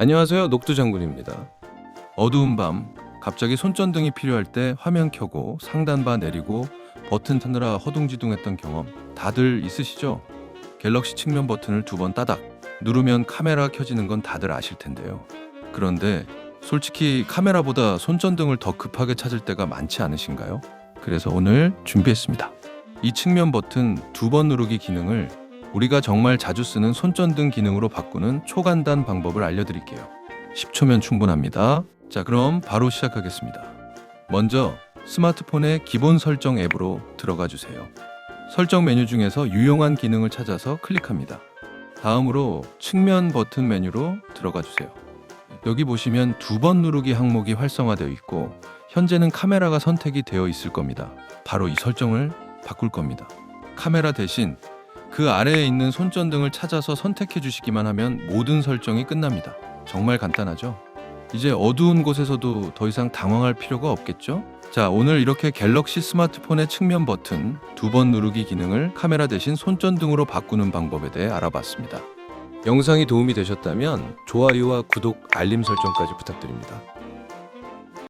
안녕하세요. 녹두 장군입니다. 어두운 밤 갑자기 손전등이 필요할 때 화면 켜고 상단바 내리고 버튼 타느라 허둥지둥했던 경험 다들 있으시죠? 갤럭시 측면 버튼을 두 번 따닥 누르면 카메라 켜지는 건 다들 아실 텐데요. 그런데 솔직히 카메라보다 손전등을 더 급하게 찾을 때가 많지 않으신가요? 그래서 오늘 준비했습니다. 이 측면 버튼 두 번 누르기 기능을 우리가 정말 자주 쓰는 손전등 기능으로 바꾸는 초간단 방법을 알려드릴게요. 10초면 충분합니다. 자, 그럼 바로 시작하겠습니다. 먼저 스마트폰의 기본 설정 앱으로 들어가 주세요. 설정 메뉴 중에서 유용한 기능을 찾아서 클릭합니다. 다음으로 측면 버튼 메뉴로 들어가 주세요. 여기 보시면 두 번 누르기 항목이 활성화되어 있고 현재는 카메라가 선택이 되어 있을 겁니다. 바로 이 설정을 바꿀 겁니다. 카메라 대신 그 아래에 있는 손전등을 찾아서 선택해 주시기만 하면 모든 설정이 끝납니다. 정말 간단하죠? 이제 어두운 곳에서도 더 이상 당황할 필요가 없겠죠? 자, 오늘 이렇게 갤럭시 스마트폰의 측면 버튼 두 번 누르기 기능을 카메라 대신 손전등으로 바꾸는 방법에 대해 알아봤습니다. 영상이 도움이 되셨다면 좋아요와 구독, 알림 설정까지 부탁드립니다.